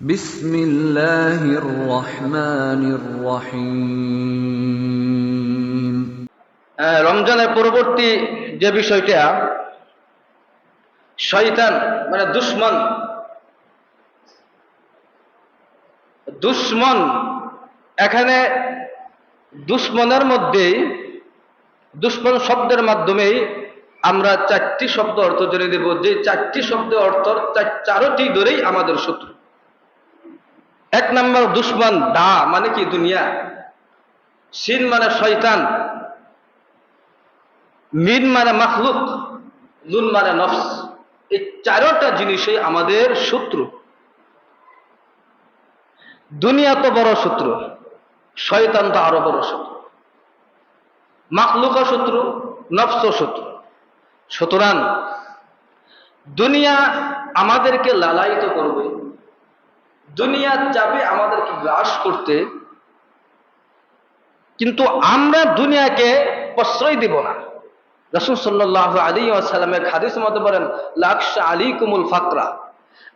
বিসমিল্লাহির রহমানির রহিম। রমজানের পরবর্তী যে বিষয়টা, শয়তান মানে দুশ্মন দুশ্মন, এখানে দুশ্মনের মধ্যেই, দুশ্মন শব্দের মাধ্যমেই আমরা চারটি শব্দ অর্থ জেনে দেব যে চারটি শব্দ অর্থ চারটি ধরেই আমাদের শত্রু। এক নম্বর দুশ্মন, দা মানে কি দুনিয়া? সিন মানে শয়তান, মিন মানে মাখলুক, নুন মানে নফস। এই চারোটা জিনিসই আমাদের শত্রু। দুনিয়া তো বড় শত্রু, শয়তান তো আরও বড় শত্রু। মাখলুকও শত্রু, নফসও শত্রু। সুতরাং দুনিয়া আমাদেরকে লালায়িত করবে। দুনিয়া চাবে আমাদেরকে গ্রাস করতে, কিন্তু আমরা দুনিয়াকে প্রশ্রয় দিব না। রসুল সাল্লাহ আলী আসালামের হাদিস মতো বলেন, লাকশা আলী কুমুল ফাকরা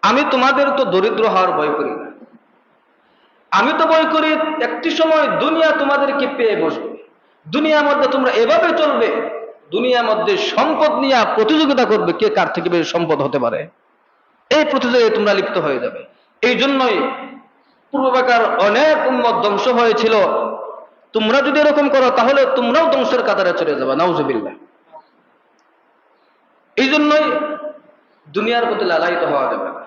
আমি তোমাদের তো দরিদ্র হওয়ার ভয় করি না। আমি তো ভয় করি একটি সময় দুনিয়া তোমাদেরকে পেয়ে বসবে। দুনিয়ার মধ্যে তোমরা এভাবে চলবে, দুনিয়ার মধ্যে সম্পদ নিয়ে প্রতিযোগিতা করবে, কে কার থেকে বেশি সম্পদ হতে পারে? এই প্রতিযোগিতায় তোমরা লিপ্ত হয়ে যাবে। এই জন্যই পূর্ববাকার অনেক উন্মত ধ্বংস হয়েছিল। তোমরা যদি এরকম করো, তাহলে তোমরাও ধ্বংসের কাতারে চলে যাবে নাউজুবিল্লা এই জন্যই দুনিয়ার প্রতি লালায়িত হওয়া যাবে না।